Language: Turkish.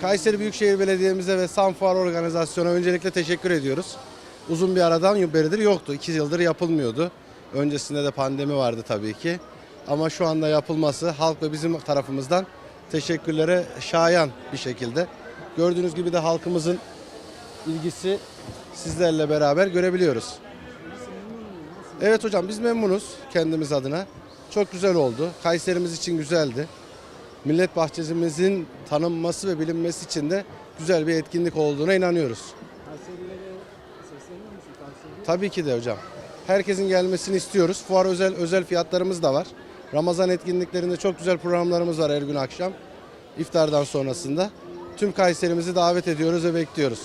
Kayseri Büyükşehir Belediye'mize ve Sanfuar Organizasyonu öncelikle teşekkür ediyoruz. Uzun bir aradan beridir yoktu. 2 yıldır yapılmıyordu. Öncesinde de pandemi vardı tabii ki. Ama şu anda yapılması halk ve bizim tarafımızdan teşekkürlere şayan bir şekilde. Gördüğünüz gibi de halkımızın ilgisi sizlerle beraber görebiliyoruz. Evet hocam biz memnunuz kendimiz adına. Çok güzel oldu. Kayserimiz için güzeldi. Millet bahçemizin tanınması ve bilinmesi için de güzel bir etkinlik olduğuna inanıyoruz. Tabii ki de hocam. Herkesin gelmesini istiyoruz. Fuar özel özel fiyatlarımız da var. Ramazan etkinliklerinde çok güzel programlarımız var her gün akşam. iftardan sonrasında. Tüm Kayserimizi davet ediyoruz ve bekliyoruz.